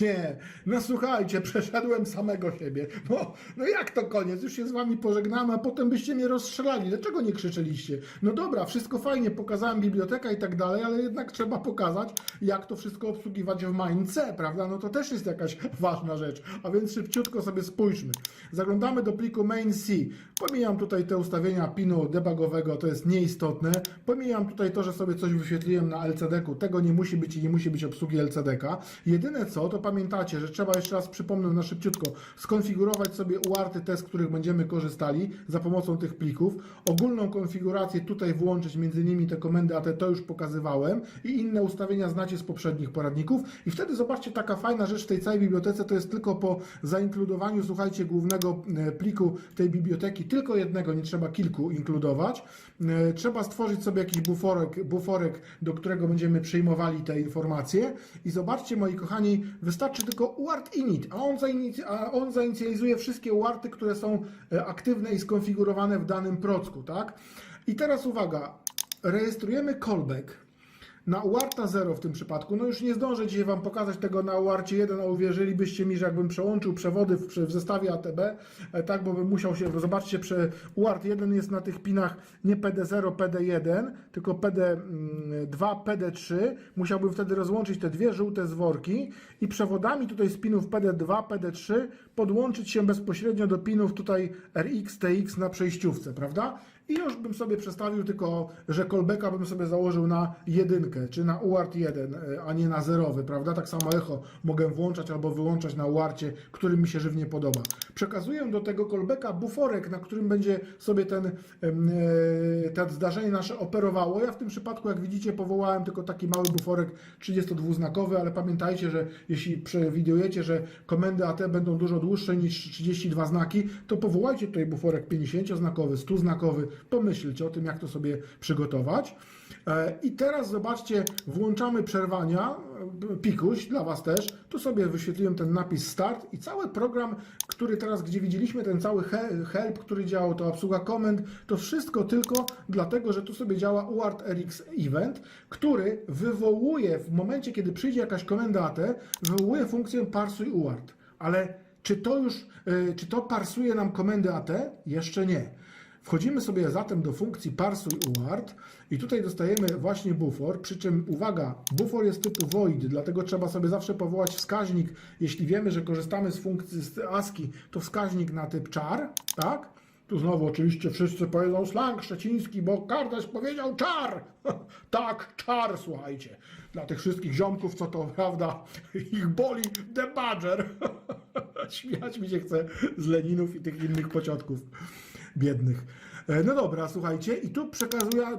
Nie, no słuchajcie, przeszedłem samego siebie. No, no jak to koniec? Już się z wami pożegnamy, a potem byście mnie rozstrzelali. Dlaczego nie krzyczeliście? No dobra, wszystko fajnie, pokazałem biblioteka i tak dalej, ale jednak trzeba pokazać, jak to wszystko obsługiwać w Maince, prawda? No to też jest jakaś ważna rzecz. A więc szybciutko sobie spójrzmy. Zaglądamy do pliku main.c. Pomijam tutaj te ustawienia pinu debugowego, to jest nieistotne. Pomijam tutaj to, że sobie coś wyświetliłem na LCD-ku. Tego nie musi być i nie musi być obsługi LCD-ka. Jedyne co, to pamiętacie, że trzeba jeszcze raz przypomnę na szybciutko, skonfigurować sobie uarty te, z których będziemy korzystali za pomocą tych plików. Ogólną konfigurację tutaj włączyć, między innymi te komendy AT, to już pokazywałem i inne ustawienia znacie z poprzednich poradników i wtedy zobaczcie, taka fajna rzecz w tej całej bibliotece to jest tylko po zainkludowaniu, słuchajcie, głównego e, pliku tej biblioteki, tylko jednego, nie trzeba kilku inkludować. E, Trzeba stworzyć sobie jakiś buforek, buforek, do którego będziemy przyjmowali te informacje i zobaczcie, moi kochani, wystarczy tylko uart init, a on, zainic- a on zainicjalizuje wszystkie uarty, które są e, aktywne i skonfigurowane w danym procku, tak? I teraz uwaga, rejestrujemy callback. Na UARTA 0 w tym przypadku, no już nie zdążę dzisiaj Wam pokazać tego na UARcie 1, a uwierzylibyście mi, że jakbym przełączył przewody w, w zestawie ATB, e, tak, bo bym musiał się, zobaczcie, przy UART 1 jest na tych pinach nie PD0, PD1, tylko PD2, PD3, musiałbym wtedy rozłączyć te dwie żółte zworki i przewodami tutaj z pinów PD2, PD3 podłączyć się bezpośrednio do pinów tutaj RX, TX na przejściówce, prawda? I już bym sobie przestawił tylko, że callbacka bym sobie założył na jedynkę, czy na UART 1, e, a nie na zerowy, prawda? Tak samo echo mogę włączać albo wyłączać na UARTie, który mi się żywnie podoba. Przekazuję do tego callbacka buforek, na którym będzie sobie ten, e, to zdarzenie nasze operowało. Ja w tym przypadku, jak widzicie, powołałem tylko taki mały buforek 32-znakowy, ale pamiętajcie, że jeśli przewidujecie, że komendy AT będą dużo dłuższe niż 32 znaki, to powołajcie tutaj buforek 50-znakowy, 100-znakowy, pomyślcie o tym, jak to sobie przygotować. E, I teraz zobaczcie, włączamy przerwania, pikuś dla Was też. Tu sobie wyświetliłem ten napis start i cały program, który teraz, gdzie widzieliśmy ten cały he- help, który działał, to obsługa komend, to wszystko tylko dlatego, że tu sobie działa UART RX Event, który wywołuje w momencie, kiedy przyjdzie jakaś komenda AT, wywołuje funkcję parsuj UART. Ale czy to już, y, czy to parsuje nam komendy AT? Jeszcze nie. Wchodzimy sobie zatem do funkcji parsuj UART i tutaj dostajemy właśnie bufor, przy czym uwaga, bufor jest typu void, dlatego trzeba sobie zawsze powołać wskaźnik, jeśli wiemy, że korzystamy z funkcji z ASCII, to wskaźnik na typ char, tak? Tu znowu oczywiście wszyscy powiedzą slang szczeciński, bo Kardaś powiedział czar. tak, czar, słuchajcie. Dla tych wszystkich ziomków, co to prawda, ich boli debadger. Śmiać mi się chce z Leninów i tych innych pociotków biednych. E, No dobra, słuchajcie, i tu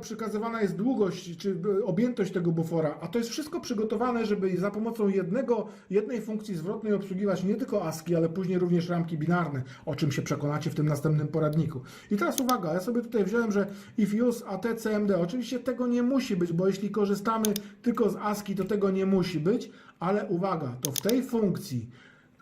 przekazywana jest długość, czy e, objętość tego bufora, a to jest wszystko przygotowane, żeby za pomocą jednego, jednej funkcji zwrotnej obsługiwać nie tylko ASCII, ale później również ramki binarne, o czym się przekonacie w tym następnym poradniku. I teraz uwaga, ja sobie tutaj wziąłem, że if use ATCMD, oczywiście tego nie musi być, bo jeśli korzystamy tylko z ASCII, to tego nie musi być, ale uwaga, to w tej funkcji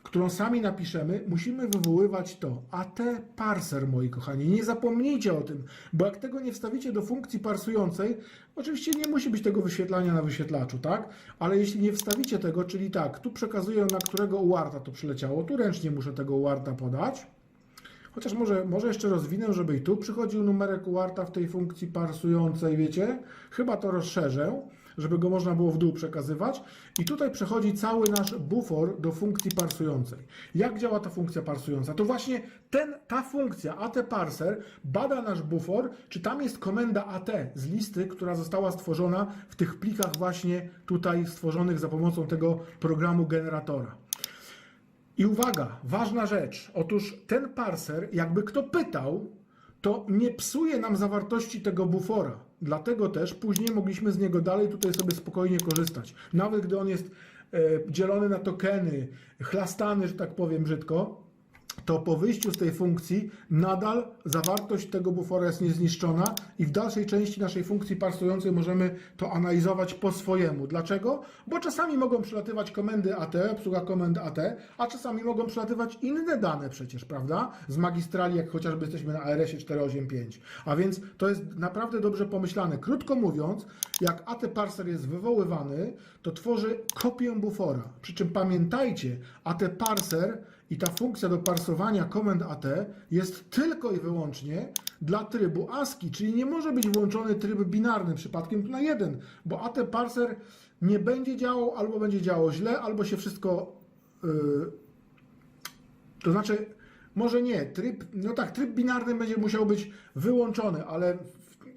którą sami napiszemy, musimy wywoływać to. AT parser, moi kochani. Nie zapomnijcie o tym, bo jak tego nie wstawicie do funkcji parsującej, oczywiście nie musi być tego wyświetlania na wyświetlaczu, tak? Ale jeśli nie wstawicie tego, czyli tak, tu przekazuję na którego uarta to przyleciało, tu ręcznie muszę tego uarta podać. Chociaż może, może jeszcze rozwinę, żeby i tu przychodził numerek uarta w tej funkcji parsującej, wiecie? Chyba to rozszerzę, żeby go można było w dół przekazywać. I tutaj przechodzi cały nasz bufor do funkcji parsującej. Jak działa ta funkcja parsująca? To właśnie ten, ta funkcja AT parser bada nasz bufor, czy tam jest komenda AT z listy, która została stworzona w tych plikach właśnie tutaj stworzonych za pomocą tego programu generatora. I uwaga, ważna rzecz. Otóż ten parser, jakby kto pytał, to nie psuje nam zawartości tego bufora. Dlatego też później mogliśmy z niego dalej tutaj sobie spokojnie korzystać. Nawet gdy on jest e, dzielony na tokeny, chlastany, że tak powiem brzydko, to po wyjściu z tej funkcji nadal zawartość tego bufora jest niezniszczona i w dalszej części naszej funkcji parsującej możemy to analizować po swojemu. Dlaczego? Bo czasami mogą przelatywać komendy AT, obsługa komend AT, a czasami mogą przelatywać inne dane przecież, prawda? Z magistrali, jak chociażby jesteśmy na ARS-ie 485. A więc to jest naprawdę dobrze pomyślane. Krótko mówiąc, jak AT parser jest wywoływany, to tworzy kopię bufora. Przy czym pamiętajcie, AT parser i ta funkcja do parsowania komend AT jest tylko i wyłącznie dla trybu ASCII, czyli nie może być włączony tryb binarny przypadkiem na jeden, bo AT parser nie będzie działał, albo będzie działał źle, albo się wszystko. Yy, to znaczy, może nie, tryb, no tak, tryb binarny będzie musiał być wyłączony, ale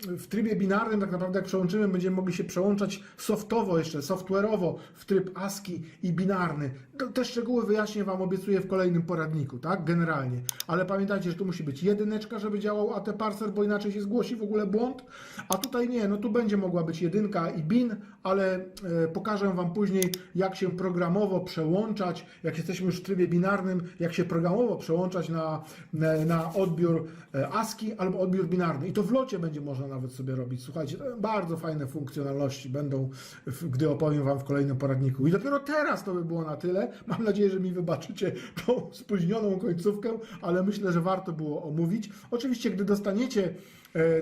w, trybie binarnym tak naprawdę jak przełączymy, będziemy mogli się przełączać softowo jeszcze, software'owo w tryb ASCII i binarny. Te szczegóły wyjaśnię Wam, obiecuję w kolejnym poradniku, tak, generalnie. Ale pamiętajcie, że tu musi być jedyneczka, żeby działał AT parser, bo inaczej się zgłosi w ogóle błąd, a tutaj nie, no tu będzie mogła być jedynka i bin, ale e, pokażę Wam później, jak się programowo przełączać, jak jesteśmy już w trybie binarnym, jak się programowo przełączać na, na, na odbiór e, ASCII albo odbiór binarny. I to w locie będzie można nawet sobie robić. Słuchajcie, bardzo fajne funkcjonalności będą, gdy opowiem Wam w kolejnym poradniku. I dopiero teraz to by było na tyle. Mam nadzieję, że mi wybaczycie tą spóźnioną końcówkę, ale myślę, że warto było omówić. Oczywiście, gdy dostaniecie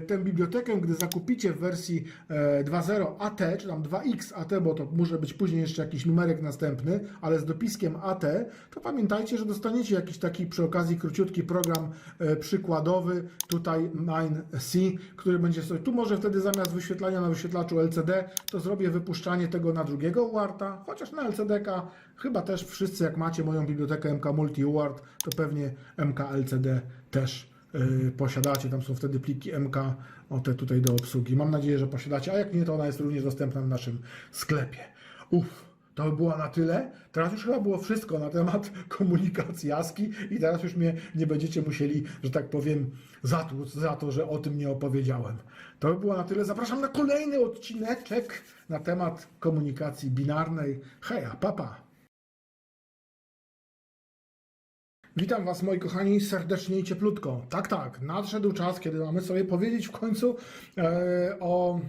tę bibliotekę, gdy zakupicie w wersji e, 2.0 AT, czy tam 2X AT, bo to może być później jeszcze jakiś numerek następny, ale z dopiskiem AT, to pamiętajcie, że dostaniecie jakiś taki przy okazji króciutki program e, przykładowy, tutaj Mine-C, który będzie sobie, tu może wtedy zamiast wyświetlania na wyświetlaczu LCD, to zrobię wypuszczanie tego na drugiego UARTA, chociaż na LCD-ka chyba też wszyscy jak macie moją bibliotekę MK Multi UART, to pewnie MK LCD też posiadacie, tam są wtedy pliki MK, o te tutaj do obsługi. Mam nadzieję, że posiadacie, a jak nie, to ona jest również dostępna w naszym sklepie. Uff, to by było na tyle. Teraz już chyba było wszystko na temat komunikacji ASCII i teraz już mnie nie będziecie musieli, że tak powiem, zatłuc za to, że o tym nie opowiedziałem. To by było na tyle. Zapraszam na kolejny odcineczek na temat komunikacji binarnej. Heja, papa. Witam Was, moi kochani, serdecznie i cieplutko. Tak, tak, nadszedł czas, kiedy mamy sobie powiedzieć w końcu e, o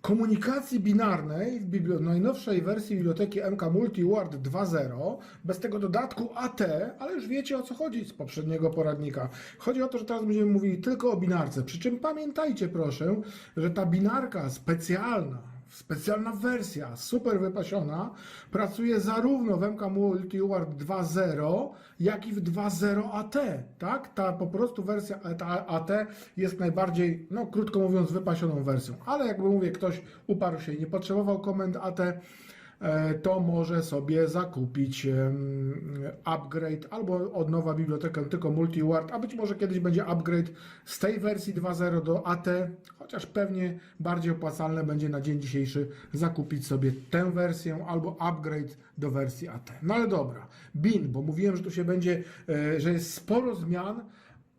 komunikacji binarnej w najnowszej wersji biblioteki MK Multi Word 2.0, bez tego dodatku AT, ale już wiecie o co chodzi z poprzedniego poradnika. Chodzi o to, że teraz będziemy mówili tylko o binarce. Przy czym pamiętajcie proszę, że ta binarka specjalna, specjalna wersja, super wypasiona, pracuje zarówno w MK Multi Word 2.0, jak i w 2.0 AT, tak? Ta po prostu wersja AT jest najbardziej, no krótko mówiąc, wypasioną wersją. Ale jakby mówię, ktoś uparł się i nie potrzebował komend AT, to może sobie zakupić upgrade albo od nowa bibliotekę tylko MultiWord, a być może kiedyś będzie upgrade z tej wersji 2.0 do AT, chociaż pewnie bardziej opłacalne będzie na dzień dzisiejszy zakupić sobie tę wersję albo upgrade do wersji AT. No ale dobra, BIN, bo mówiłem, że tu się będzie, e, że jest sporo zmian,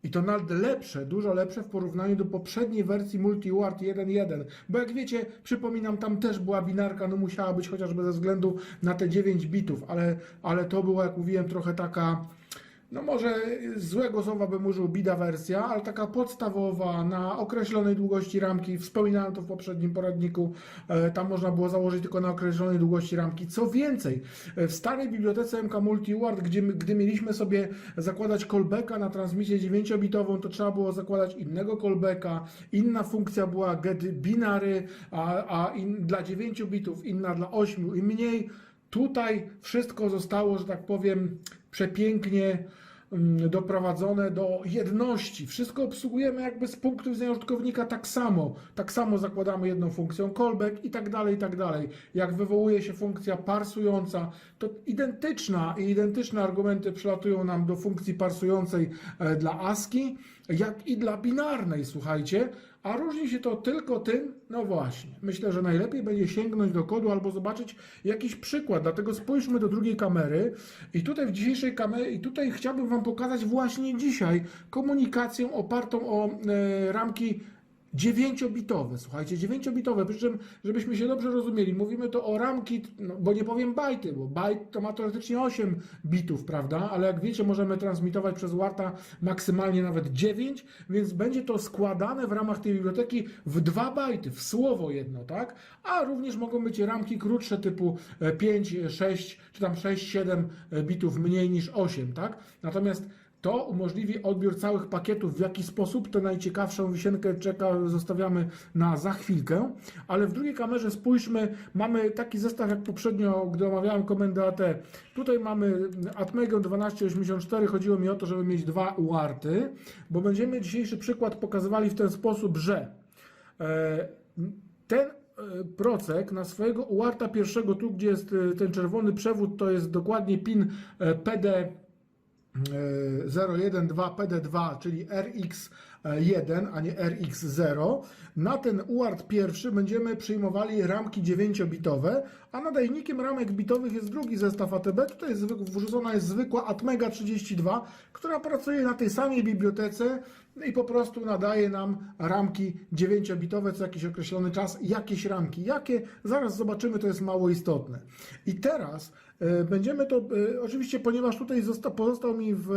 i to nawet lepsze, dużo lepsze w porównaniu do poprzedniej wersji MultiWord 1.1. Bo jak wiecie, przypominam, tam też była binarka, no musiała być chociażby ze względu na te 9 bitów, ale, ale to była, jak mówiłem, trochę taka, no może złego słowa bym użył bida wersja, ale taka podstawowa, na określonej długości ramki. Wspominałem to w poprzednim poradniku. E, Tam można było założyć tylko na określonej długości ramki. Co więcej, e, w starej bibliotece MK MultiWord, gdzie, gdy mieliśmy sobie zakładać callbacka na transmisję 9-bitową, to trzeba było zakładać innego callbacka. Inna funkcja była get binary, a, a in, dla 9 bitów, inna dla 8 i mniej. Tutaj wszystko zostało, że tak powiem, przepięknie mm, doprowadzone do jedności. Wszystko obsługujemy jakby z punktu widzenia użytkownika tak samo. Tak samo zakładamy jedną funkcją callback i tak dalej, i tak dalej. Jak wywołuje się funkcja parsująca, to identyczna i identyczne argumenty przylatują nam do funkcji parsującej e, dla ASCII, jak i dla binarnej, słuchajcie. A różni się to tylko tym, no właśnie, myślę, że najlepiej będzie sięgnąć do kodu albo zobaczyć jakiś przykład. Dlatego spójrzmy do drugiej kamery i tutaj w dzisiejszej kamerze, i tutaj chciałbym Wam pokazać właśnie dzisiaj komunikację opartą o e, ramki 9-bitowe, słuchajcie, 9-bitowe, przy czym, żebyśmy się dobrze rozumieli, mówimy to o ramki, no, bo nie powiem bajty, bo bajt to ma teoretycznie 8 bitów, prawda, ale jak wiecie, możemy transmitować przez Warta maksymalnie nawet 9, więc będzie to składane w ramach tej biblioteki w 2 bajty, w słowo jedno, tak, a również mogą być ramki krótsze typu e, 5, 6, czy tam 6, 7 bitów mniej niż 8, tak, natomiast to umożliwi odbiór całych pakietów. W jaki sposób? To najciekawszą wisienkę czeka, zostawiamy na za chwilkę. Ale w drugiej kamerze spójrzmy, mamy taki zestaw jak poprzednio, gdy omawiałem komendę AT. Tutaj mamy Atmegę 1284. Chodziło mi o to, żeby mieć dwa uarty, bo będziemy dzisiejszy przykład pokazywali w ten sposób, że e, ten e, procek na swojego uarta pierwszego, tu gdzie jest e, ten czerwony przewód, to jest dokładnie pin PD 012 PD2, czyli RX1, a nie RX0. Na ten UART pierwszy będziemy przyjmowali ramki 9-bitowe, a nadajnikiem ramek bitowych jest drugi zestaw ATB. Tutaj jest wrzucona jest zwykła Atmega 32, która pracuje na tej samej bibliotece i po prostu nadaje nam ramki 9-bitowe co jakiś określony czas. Jakieś ramki. Jakie? Zaraz zobaczymy, to jest mało istotne. I teraz będziemy to, e, oczywiście, ponieważ tutaj zosta, pozostał mi w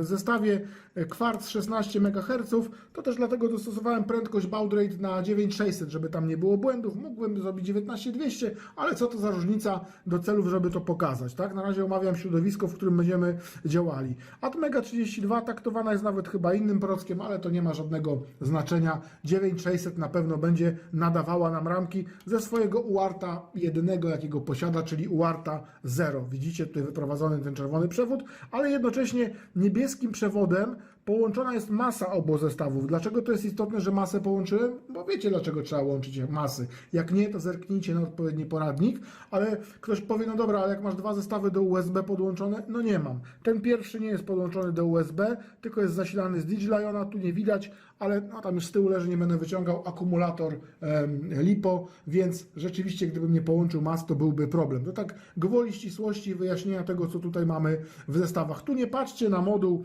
zestawie e, kwarc 16 MHz, to też dlatego dostosowałem prędkość baud rate na 9600, żeby tam nie było błędów. Mógłbym zrobić 19200, ale co to za różnica do celów, żeby to pokazać, tak? Na razie omawiam środowisko, w którym będziemy działali. Atmega 32 taktowana jest nawet chyba innym prockiem, ale to nie ma żadnego znaczenia. 9600 na pewno będzie nadawała nam ramki ze swojego UARTA jedynego, jakiego posiada, czyli UARTA 0. Widzicie tutaj wyprowadzony ten czerwony przewód, ale jednocześnie niebieskim przewodem połączona jest masa obu zestawów. Dlaczego to jest istotne, że masę połączyłem? Bo wiecie, dlaczego trzeba łączyć masy. Jak nie, to zerknijcie na odpowiedni poradnik, ale ktoś powie, no dobra, ale jak masz dwa zestawy do USB podłączone? No nie mam. Ten pierwszy nie jest podłączony do USB, tylko jest zasilany z DigiLiona, tu nie widać, ale no, tam już z tyłu leży, nie będę wyciągał, akumulator em, LiPo, więc rzeczywiście, gdybym nie połączył mas, to byłby problem. To tak gwoli ścisłości wyjaśnienia tego, co tutaj mamy w zestawach. Tu nie patrzcie na moduł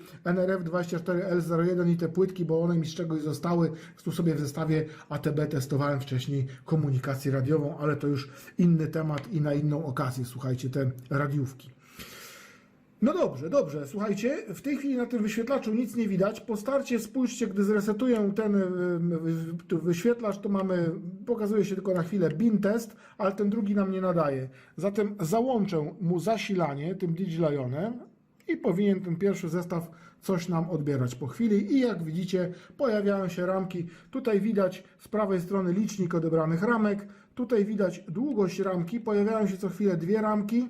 NRF24L01 i te płytki, bo one mi z czegoś zostały. Tu sobie w zestawie ATB testowałem wcześniej komunikację radiową, ale to już inny temat i na inną okazję, słuchajcie, te radiówki. No dobrze, dobrze. Słuchajcie, w tej chwili na tym wyświetlaczu nic nie widać. Po starcie spójrzcie, gdy zresetuję ten y, y, wyświetlacz, to mamy, pokazuje się tylko na chwilę bin test, ale ten drugi nam nie nadaje. Zatem załączę mu zasilanie tym DigiLionem i powinien ten pierwszy zestaw coś nam odbierać po chwili i jak widzicie pojawiają się ramki. Tutaj widać z prawej strony licznik odebranych ramek. Tutaj widać długość ramki. Pojawiają się co chwilę dwie ramki.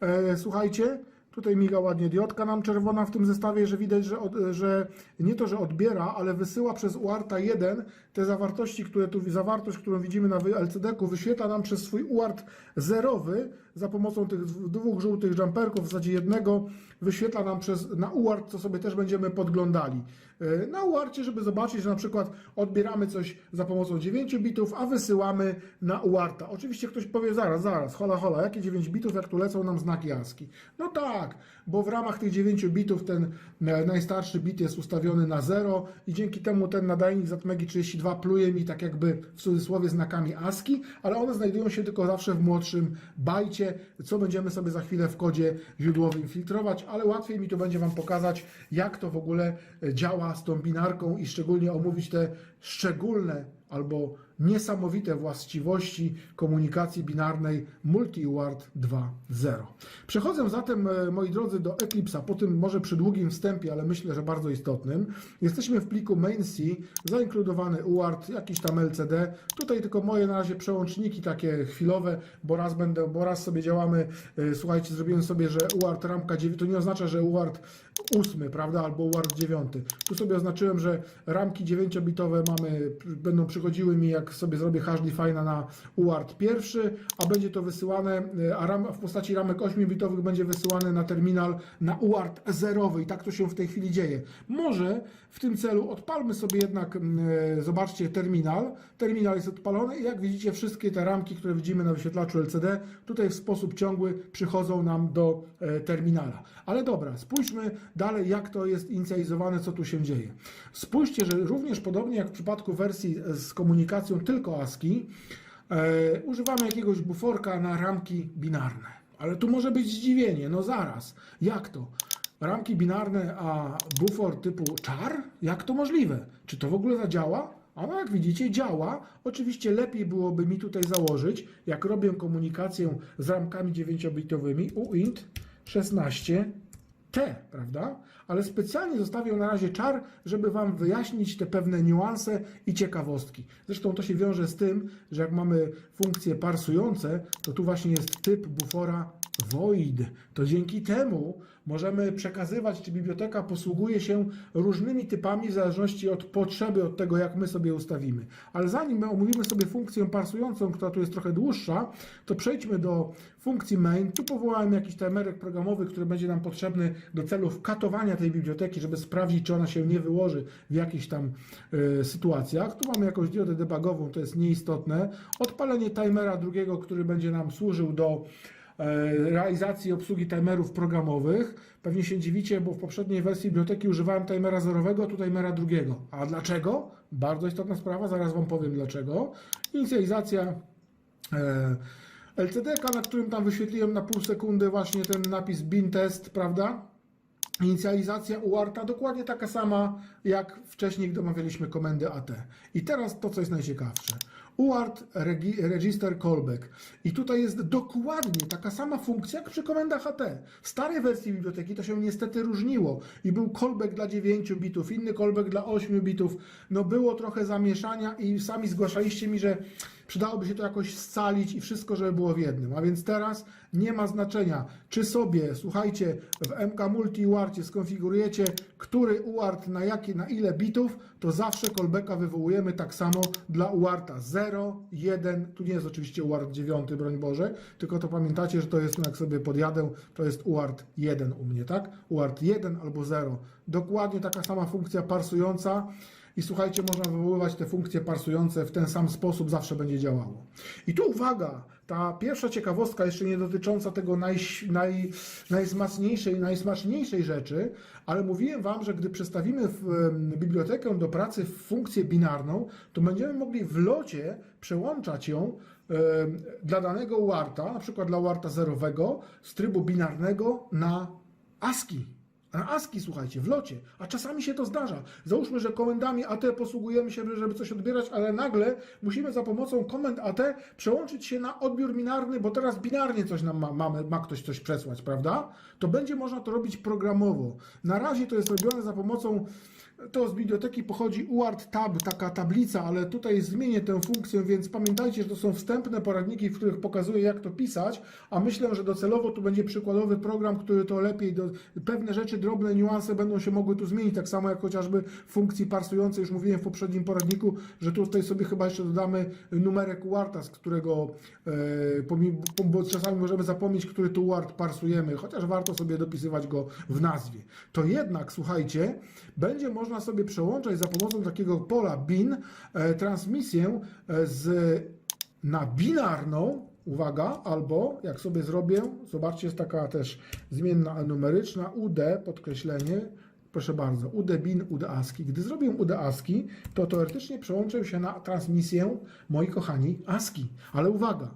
E, słuchajcie, Tutaj miga ładnie diodka nam czerwona w tym zestawie, że widać, że, od, że nie to, że odbiera, ale wysyła przez UARTA 1 te zawartości, które tu, zawartość, którą widzimy na LCD-ku, wyświetla nam przez swój UART zerowy za pomocą tych dwóch żółtych jumperków, w zasadzie jednego, wyświetla nam przez, na UART, co sobie też będziemy podglądali. E, na UARTie, żeby zobaczyć, że na przykład odbieramy coś za pomocą 9 bitów, a wysyłamy na UARTA. Oczywiście ktoś powie, zaraz, zaraz, hola, hola, jakie 9 bitów, jak tu lecą nam znaki ASCII? No tak, bo w ramach tych 9 bitów ten e, najstarszy bit jest ustawiony na 0 i dzięki temu ten nadajnik ZATMEGI 32 dwa pluje mi tak jakby w cudzysłowie znakami ASCII, ale one znajdują się tylko zawsze w młodszym bajcie, co będziemy sobie za chwilę w kodzie źródłowym filtrować, ale łatwiej mi to będzie Wam pokazać, jak to w ogóle działa z tą binarką i szczególnie omówić te szczególne albo niesamowite właściwości komunikacji binarnej MultiUART 2.0. Przechodzę zatem, e, moi drodzy, do Eclipse'a, po tym może przy długim wstępie, ale myślę, że bardzo istotnym. Jesteśmy w pliku main.c, zainkludowany UART, jakiś tam LCD. Tutaj tylko moje na razie przełączniki takie chwilowe, bo raz będę, bo raz sobie działamy, e, słuchajcie, zrobiłem sobie, że UART ramka 9, to nie oznacza, że UART 8, prawda, albo UART 9. Tu sobie oznaczyłem, że ramki 9-bitowe mamy, będą przychodziły mi jak jak sobie zrobię hash define na UART pierwszy, a będzie to wysyłane, y, a ram, w postaci ramek 8-bitowych będzie wysyłane na terminal na UART zerowy i tak to się w tej chwili dzieje. Może w tym celu odpalmy sobie jednak, y, zobaczcie, terminal. Terminal jest odpalony i jak widzicie wszystkie te ramki, które widzimy na wyświetlaczu LCD, tutaj w sposób ciągły przychodzą nam do e, terminala. Ale dobra, spójrzmy dalej, jak to jest inicjalizowane, co tu się dzieje. Spójrzcie, że również podobnie jak w przypadku wersji z komunikacją tylko ASCII, e, używamy jakiegoś buforka na ramki binarne. Ale tu może być zdziwienie, no zaraz, jak to? Ramki binarne, a bufor typu char? Jak to możliwe? Czy to w ogóle zadziała? A no jak widzicie, działa. Oczywiście lepiej byłoby mi tutaj założyć, jak robię komunikację z ramkami 9-bitowymi uint 16T, prawda? Ale specjalnie zostawię na razie czar, żeby Wam wyjaśnić te pewne niuanse i ciekawostki. Zresztą to się wiąże z tym, że jak mamy funkcje parsujące, to tu właśnie jest typ bufora void. To dzięki temu możemy przekazywać, czy biblioteka posługuje się różnymi typami w zależności od potrzeby, od tego, jak my sobie ustawimy. Ale zanim my omówimy sobie funkcję parsującą, która tu jest trochę dłuższa, to przejdźmy do funkcji main. Tu powołałem jakiś timerek programowy, który będzie nam potrzebny do celów katowania tej biblioteki, żeby sprawdzić, czy ona się nie wyłoży w jakichś tam y, sytuacjach. Tu mamy jakąś diodę debugową, to jest nieistotne. Odpalenie timera drugiego, który będzie nam służył do realizacji obsługi timerów programowych. Pewnie się dziwicie, bo w poprzedniej wersji biblioteki używałem timera zerowego, tu timera drugiego. A dlaczego? Bardzo istotna sprawa, zaraz Wam powiem dlaczego. Inicjalizacja e, LCD-ka, na którym tam wyświetliłem na pół sekundy właśnie ten napis bin test, prawda? Inicjalizacja UARTA dokładnie taka sama, jak wcześniej, gdy omawialiśmy komendy AT. I teraz to, co jest najciekawsze. UART regi- Register Callback. I tutaj jest dokładnie taka sama funkcja, jak przy komendach AT. W starej wersji biblioteki to się niestety różniło i był callback dla 9 bitów, inny callback dla 8 bitów. No było trochę zamieszania i sami zgłaszaliście mi, że przydałoby się to jakoś scalić i wszystko, żeby było w jednym. A więc teraz nie ma znaczenia, czy sobie, słuchajcie, w MK Multi UARTie skonfigurujecie, który UART na, jakie, na ile bitów, to zawsze callbacka wywołujemy tak samo dla UARTA 0, 1, tu nie jest oczywiście UART 9, broń Boże, tylko to pamiętacie, że to jest, no jak sobie podjadę, to jest UART 1 u mnie, tak? UART 1 albo 0. Dokładnie taka sama funkcja parsująca. I słuchajcie, można wywoływać te funkcje parsujące w ten sam sposób, zawsze będzie działało. I tu uwaga, ta pierwsza ciekawostka, jeszcze nie dotycząca tego naj, naj, najsmaczniejszej, rzeczy, ale mówiłem Wam, że gdy przestawimy w, bibliotekę do pracy w funkcję binarną, to będziemy mogli w locie przełączać ją em, dla danego UARTA, na przykład dla UARTA zerowego, z trybu binarnego na ASCII. Na ASCII, słuchajcie, w locie. A czasami się to zdarza. Załóżmy, że komendami AT posługujemy się, żeby coś odbierać, ale nagle musimy za pomocą komend AT przełączyć się na odbiór binarny, bo teraz binarnie coś nam ma, mamy, ma ktoś coś przesłać, prawda? To będzie można to robić programowo. Na razie to jest robione za pomocą to z biblioteki pochodzi UART Tab, taka tablica, ale tutaj zmienię tę funkcję, więc pamiętajcie, że to są wstępne poradniki, w których pokazuję, jak to pisać, a myślę, że docelowo tu będzie przykładowy program, który to lepiej, do, pewne rzeczy, drobne niuanse będą się mogły tu zmienić, tak samo jak chociażby funkcji parsującej, już mówiłem w poprzednim poradniku, że tutaj sobie chyba jeszcze dodamy numerek UARTA, z którego, e, bo czasami możemy zapomnieć, który tu UART parsujemy, chociaż warto sobie dopisywać go w nazwie. To jednak, słuchajcie, będzie można sobie przełączać za pomocą takiego pola bin e, transmisję e, z, na binarną, uwaga, albo jak sobie zrobię, zobaczcie, jest taka też zmienna numeryczna, UD, podkreślenie, proszę bardzo, UD bin, UD ASCII. Gdy zrobię UD ASCII, to teoretycznie przełączę się na transmisję, moi kochani, ASCII. Ale uwaga,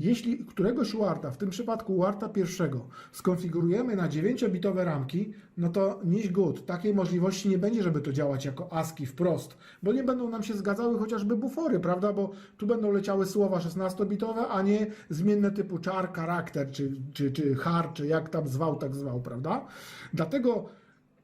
jeśli któregoś UARTA, w tym przypadku UARTA pierwszego, skonfigurujemy na 9-bitowe ramki, no to nieś good. Takiej możliwości nie będzie, żeby to działać jako ASCII wprost, bo nie będą nam się zgadzały chociażby bufory, prawda? Bo tu będą leciały słowa 16-bitowe, a nie zmienne typu char, charakter, czy, czy, czy har, czy jak tam zwał, tak zwał, prawda? Dlatego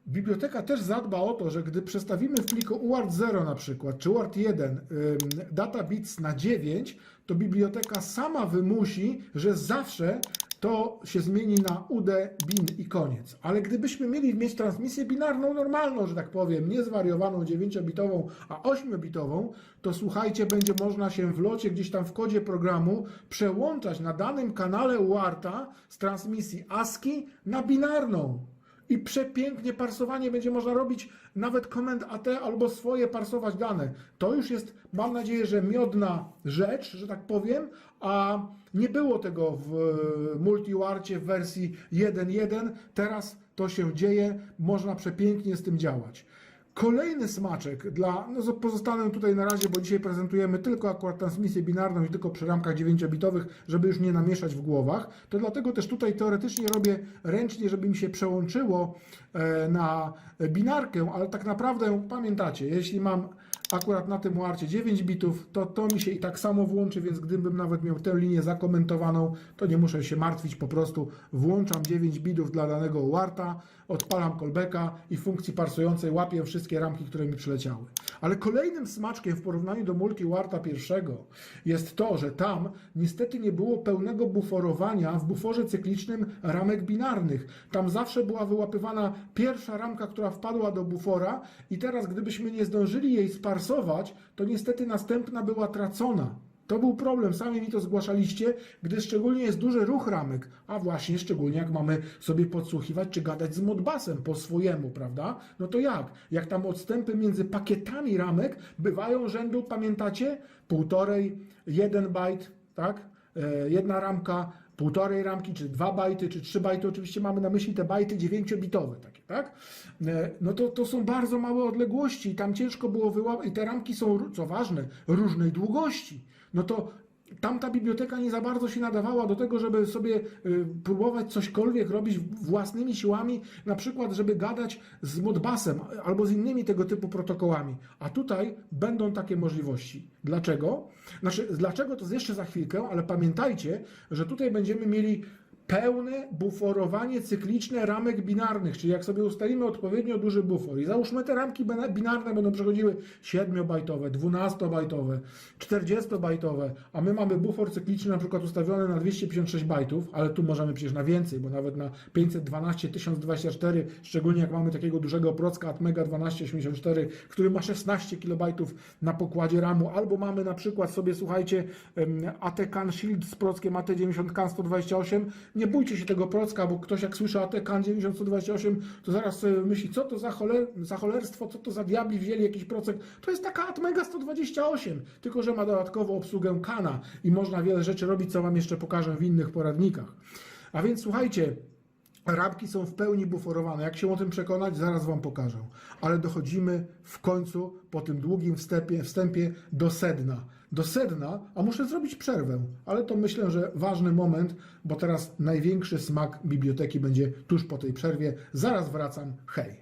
Biblioteka też zadba o to, że gdy przestawimy w pliku UART 0 na przykład, czy UART 1 ym, data bits na 9, to biblioteka sama wymusi, że zawsze to się zmieni na UD bin i koniec. Ale gdybyśmy mieli mieć transmisję binarną normalną, że tak powiem, nie zwariowaną 9-bitową, a 8-bitową, to słuchajcie, będzie można się w locie gdzieś tam w kodzie programu przełączać na danym kanale UARTA z transmisji ASCII na binarną. I przepięknie parsowanie będzie można robić nawet komend AT albo swoje parsować dane. To już jest, mam nadzieję, że miodna rzecz, że tak powiem, a nie było tego w e, multiwarcie w wersji 1.1. Teraz to się dzieje, można przepięknie z tym działać. Kolejny smaczek dla, no zo- pozostanę tutaj na razie, bo dzisiaj prezentujemy tylko akurat transmisję binarną i tylko przy ramkach 9-bitowych, żeby już nie namieszać w głowach. To dlatego też tutaj teoretycznie robię ręcznie, żeby mi się przełączyło e, na binarkę, ale tak naprawdę pamiętacie, jeśli mam akurat na tym warcie 9 bitów, to to mi się i tak samo włączy, więc gdybym nawet miał tę linię zakomentowaną, to nie muszę się martwić, po prostu włączam 9 bitów dla danego warta, odpalam callbacka i w funkcji parsującej łapię wszystkie ramki, które mi przyleciały. Ale kolejnym smaczkiem w porównaniu do multi-warta pierwszego jest to, że tam niestety nie było pełnego buforowania w buforze cyklicznym ramek binarnych. Tam zawsze była wyłapywana pierwsza ramka, która wpadła do bufora i teraz gdybyśmy nie zdążyli jej sparsować, to niestety następna była tracona. To był problem, sami mi to zgłaszaliście, gdy szczególnie jest duży ruch ramek, a właśnie szczególnie jak mamy sobie podsłuchiwać czy gadać z modbasem po swojemu, prawda? No to jak? Jak tam odstępy między pakietami ramek bywają rzędu, pamiętacie? Półtorej, jeden bajt, tak? E, jedna ramka, półtorej ramki, czy dwa bajty, czy trzy bajty, oczywiście mamy na myśli te bajty dziewięciobitowe takie, tak? E, No to, to są bardzo małe odległości i tam ciężko było wyłapać, i te ramki są, co ważne, różnej długości. No to tamta biblioteka nie za bardzo się nadawała do tego, żeby sobie y, próbować cośkolwiek robić własnymi siłami, na przykład, żeby gadać z Modbasem albo z innymi tego typu protokołami. A tutaj będą takie możliwości. Dlaczego? Znaczy, dlaczego to jeszcze za chwilkę, ale pamiętajcie, że tutaj będziemy mieli pełne buforowanie cykliczne ramek binarnych, czyli jak sobie ustalimy odpowiednio duży bufor i załóżmy te ramki bina- binarne będą przechodziły 7-bajtowe, 12-bajtowe, 40-bajtowe, a my mamy bufor cykliczny na przykład ustawiony na 256 bajtów, ale tu możemy przecież na więcej, bo nawet na 512 1024, szczególnie jak mamy takiego dużego procka Atmega 1284, który ma 16 KB na pokładzie RAMu, albo mamy na przykład sobie, słuchajcie, em, ATCAN Shield z prockiem AT90CAN 128, nie bójcie się tego procka, bo ktoś jak słyszy ATCAN 9028, to zaraz sobie myśli, co to za, choler, za cholerstwo, co to za diabli wzięli jakiś procek. To jest taka Atmega 128, tylko że ma dodatkowo obsługę kana i można wiele rzeczy robić, co Wam jeszcze pokażę w innych poradnikach. A więc słuchajcie, Ramki są w pełni buforowane. Jak się o tym przekonać, zaraz Wam pokażę. Ale dochodzimy w końcu po tym długim wstępie, wstępie do sedna. Do sedna, a muszę zrobić przerwę, ale to myślę, że ważny moment, bo teraz największy smak biblioteki będzie tuż po tej przerwie. Zaraz wracam. Hej!